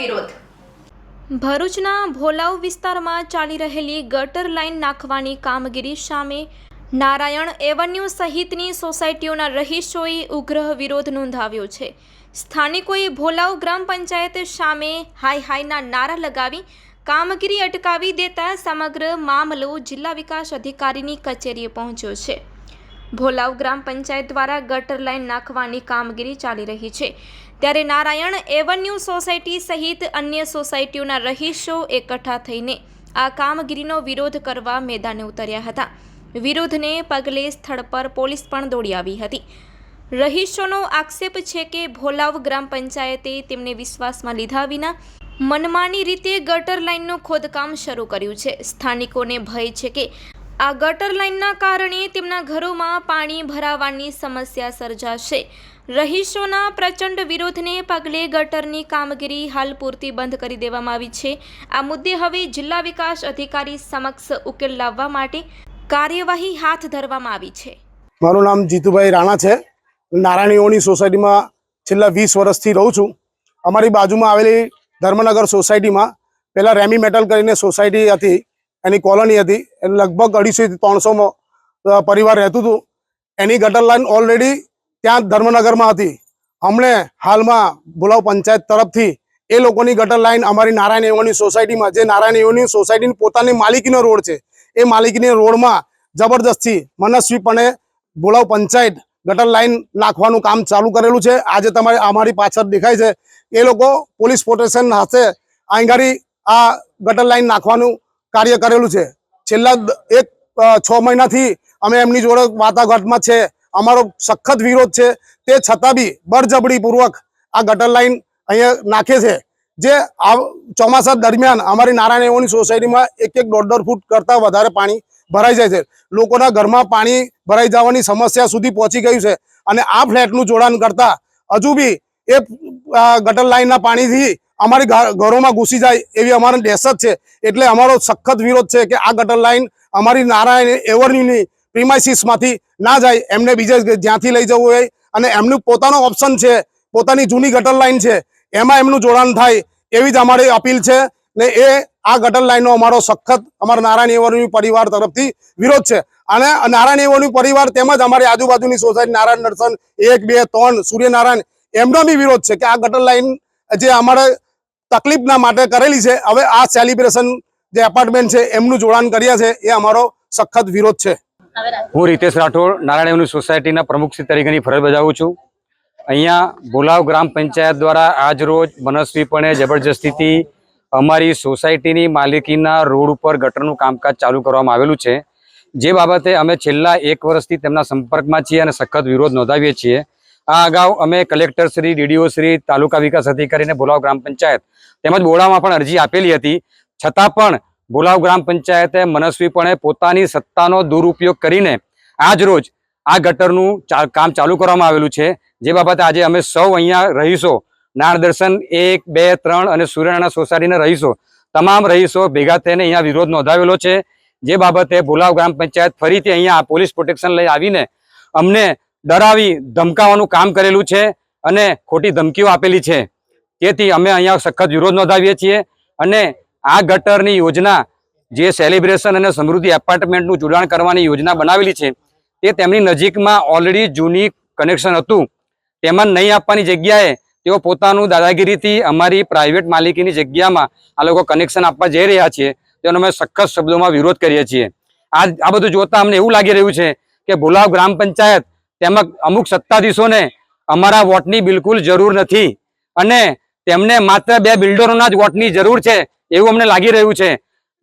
વિરોધ. ભરૂચના ભોલાવ વિસ્તારમાં ચાલી રહેલી ગટર લાઇન નાખવાની કામગીરી સામે નારાયણ એવન્યુ સહિતની સોસાયટીઓના રહીશોએ ઉગ્ર વિરોધ નોંધાવ્યો છે. સ્થાનિકોએ ભોલાવ ગ્રામ પંચાયત સામે હાય હાયના નારા લગાવી કામગીરી અટકાવી દેતા સમગ્ર મામલો જિલ્લા વિકાસ અધિકારીની કચેરીએ પહોંચ્યો છે. ભોલાવ ગ્રામ પંચાયત દ્વારા ગટર લાઇન નાખવાની કામગીરી ચાલી રહી છે. ત્યારે નારાયણ એવન્યુ સોસાયટી સહિત અન્ય સોસાયટીઓના રહીશો એકઠા થઈને આ કામગીરીનો વિરોધ કરવા મેદાને ઉતર્યા હતા. વિરોધને પગલે સ્થળ પર પોલીસ પણ દોડી આવી હતી. રહીશોનો આક્ષેપ છે કે ભોલાવ ગ્રામ પંચાયતે તેમને વિશ્વાસમાં લીધા વિના મનમાની રીતે ગટર લાઇનનું ખોદકામ શરૂ કર્યું છે. સ્થાનિકોને ભય છે કે આ ગટર લાઇનના કારણે તેમના ઘરોમાં પાણી ભરાવાની સમસ્યા સર્જાશે. રહીશોના પ્રચંડ વિરોધને પગલે ગટરની કામગીરી હાલ પૂરતી બંધ કરી દેવામાં આવી છે. આ મુદ્દે હવે જિલ્લા વિકાસ અધિકારી સમક્ષ ઉકેલ લાવવા માટે કાર્યવાહી હાથ ધરવામાં આવી છે. મારું નામ જીતુભાઈ રાણા છે. નારાયણીઓની સોસાયટીમાં છેલ્લા વીસ વર્ષથી રહું છું. અમારી બાજુમાં આવેલી ધર્મનગર સોસાયટીમાં પહેલાં રેમી મેટલ કરીને સોસાયટી હતી. એની કોલોની હતી. એને લગભગ અઢીસોથી ત્રણસોમાં પરિવાર રહેતું હતું. એની ગટર લાઇન ઓલરેડી ત્યાં ધર્મનગરમાં હતી. હમણે હાલમાં ભુલાવ પંચાયત તરફથી એ લોકોની ગટર લાઇન અમારી નારાયણ એવોની સોસાયટીમાં, જે નારાયણ એવોની સોસાયટીની પોતાની માલિકીનો રોડ છે. એ માલિકીની રોડમાં જબરદસ્તી મનસ્વીપણે ભુલાવ પંચાયત ગટર લાઈન નાખવાનું કામ ચાલુ કરેલું છે. આજે તમારે, અમારી પાછળ દેખાય છે. એ લોકો પોલીસ પ્રોટેક્શન હાથે આંગારી આ ગટર લાઈન નાખવાનું કાર્ય કરેલું છે. છેલ્લા એક છ મહિનાથી અમે એમની જોડે વાટાઘાટમાં છે. અમારો સખત વિરોધ છે. તે છતાં બી બળજબડીપૂર્વક આ ગટર લાઈન અહીંયા નાખે છે. જે આ ચોમાસા દરમિયાન અમારી નારાયણ એવોની સોસાયટીમાં એક એક દોઢ દોઢ ફૂટ કરતાં વધારે પાણી ભરાઈ જાય છે. લોકોના ઘરમાં પાણી ભરાઈ જવાની સમસ્યા સુધી પહોંચી ગયું છે. અને આ ફ્લેટનું જોડાણ કરતા હજુ બી એ ગટર લાઈનના પાણીથી અમારી ઘરોમાં ઘૂસી જાય એવી અમારી દહેશત છે. એટલે અમારો સખત વિરોધ છે કે આ ગટર લાઈન અમારી નારાયણ એવન્યુની પ્રિમાઇસીસમાંથી ના જાય. એમને બીજે જ્યાંથી લઈ જવું હોય અને એમનું પોતાનો ઓપ્શન છે, પોતાની જૂની ગટર લાઈન છે, એમાં એમનું જોડાણ થાય એવી જ અમારી અપીલ છે. ને એ, આ ગટર લાઈનનો અમારો સખત, અમારા નારાયણ એવન્યુ પરિવાર તરફથી વિરોધ છે. અને નારાયણ એવન્યુ પરિવાર તેમજ અમારી આજુબાજુની સોસાયટી નારાયણ દર્શન એક બે ત્રણ સૂર્યનારાયણ એમનો બી વિરોધ છે કે આ ગટર લાઈન જે અમારે તકલીફના માટે કરેલી છે, હવે આ સેલિબ્રેશન જે એપાર્ટમેન્ટ છે, એમનું જોડાણ કર્યા છે, એ અમારો સખત વિરોધ છે. હું રીતેશ રાઠોડ, નારાયણ સોસાયટીના પ્રમુખશ્રી તરીકેની ફરજ બજાવું છું. અહીંયા બોલાવ ગ્રામ પંચાયત દ્વારા આજ રોજ મનસ્વીપણે જબરજસ્તીથી અમારી સોસાયટીની માલિકીના રોડ ઉપર ગટરનું કામકાજ ચાલુ કરવામાં આવેલું છે. જે બાબતે અમે છેલ્લા એક વર્ષથી તેમના સંપર્કમાં છીએ અને સખત વિરોધ નોંધાવીએ છીએ. આ અગાઉ અમે કલેક્ટર શ્રી, ડીડીઓ શ્રી, તાલુકા વિકાસ અધિકારીને બોલાવ ગ્રામ પંચાયત તેમજ બોડામાં પણ અરજી આપેલી હતી. છતાં પણ બોલાવ ગ્રામ પંચાયતે મનસ્વીપણે પોતાની સત્તાનો દુરુપયોગ કરીને આજ રોજ આ ગટરનું કામ ચાલુ કરવામાં આવેલું છે. જે બાબતે આજે અમે સૌ અહીંયા રહીશો. નાણ દર્શન એક, બે, ત્રણ અને સૂર્યનારાયણ સોસાયટીના રહીશો. તમામ રહીશો ભેગા થઈને અહીંયા વિરોધ નોંધાવેલો છે. જે બાબતે ભુલાવ ગ્રામ પંચાયત ફરીથી અહીંયા પોલીસ પ્રોટેક્શન લઈ આવીને અમને ડરાવી ધમકાવાનું કામ કરેલું છે અને ખોટી ધમકીઓ આપેલી છે. તેથી અમે અહીંયા સખત વિરોધ નોંધાવીએ છીએ અને આ ગટરની યોજના જે સેલિબ્રેશન અને સમૃદ્ધિ એપાર્ટમેન્ટનું જોડાણ કરવાની યોજના બનાવેલી છે તે તેમની નજીકમાં ઓલરેડી જૂની કનેક્શન હતું. તેમાં નહીં આપવાની જગ્યાએ તેઓ પોતાનું દાદાગીરીથી અમારી પ્રાઇવેટ માલિકીની જગ્યામાં આ લોકો કનેક્શન આપવા જઈ રહ્યા છે. તેનો અમે સખત શબ્દોમાં વિરોધ કરીએ છીએ. આ આ બધું જોતા અમને એવું લાગી રહ્યું છે કે ભુલાવ ગ્રામ પંચાયત તેમજ અમુક સત્તાધીશોને અમારા વોટની બિલકુલ જરૂર નથી. અને તેમને માત્ર બે બિલ્ડરોના જ વોટની જરૂર છે એવું અમને લાગી રહ્યું છે.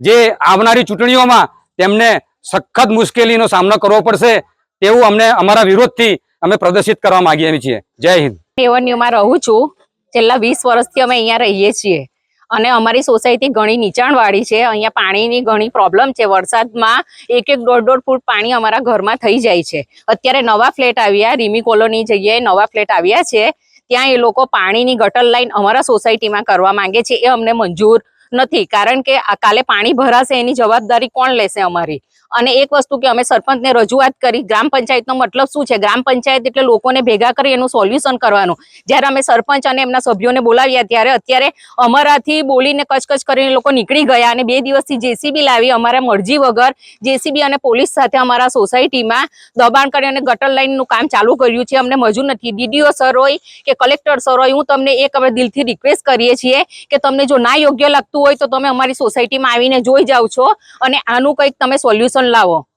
જે આવનારી ચૂંટણીઓમાં તેમને સખત મુશ્કેલીનો સામનો કરવો પડશે તેવું અમને અમારા વિરોધથી અમે પ્રદર્શિત કરવા માંગીએ છીએ. જય હિન્દ. એવન્યુમાં રહું છું. છેલ્લા વીસ વર્ષથી અમે અહીંયા રહીએ છીએ. અને અમારી સોસાયટી ઘણી નીચાણવાળી છે. અહીંયા પાણીની ઘણી પ્રોબ્લેમ છે. વરસાદમાં એક એક દોઢ દોઢ ફૂટ પાણી અમારા ઘરમાં થઈ જાય છે. અત્યારે નવા ફ્લેટ આવ્યા. રીમી કોલોની જગ્યાએ નવા ફ્લેટ આવ્યા છે. ત્યાં એ લોકો પાણીની ગટર લાઈન અમારા સોસાયટીમાં કરવા માંગે છે. એ અમને મંજૂર નથી. કારણ કે કાલે પાણી ભરાશે એની જવાબદારી કોણ લેશે અમારી? અને એક વસ્તુ કે અમે સરપંચને રજૂઆત કરી, ગ્રામ પંચાયતનો મતલબ શું છે? ગ્રામ પંચાયત એટલે લોકોને ભેગા કરી એનું સોલ્યુશન કરવાનું. જ્યારે અમે સરપંચ અને એમના સભ્યોને બોલાવ્યા ત્યારે અત્યારે અમારાથી બોલીને કચકચ કરીને લોકો નીકળી ગયા અને બે દિવસથી જેસીબી લાવી, અમારા મરજી વગર જેસીબી અને પોલીસ સાથે અમારા સોસાયટીમાં દબાણ કરી અને ગટર લાઇનનું કામ ચાલુ કર્યું છે. અમને મજૂર નથી. ડીડીઓ સર હોય કે કલેક્ટર સર હોય, હું તમને એક અમે દિલથી રિક્વેસ્ટ કરીએ છીએ કે તમને જો ના યોગ્ય લાગતું હોય તો તમે અમારી સોસાયટીમાં આવીને જોઈ જાઓ છો અને આનું કંઈક તમે સોલ્યુશન લાવો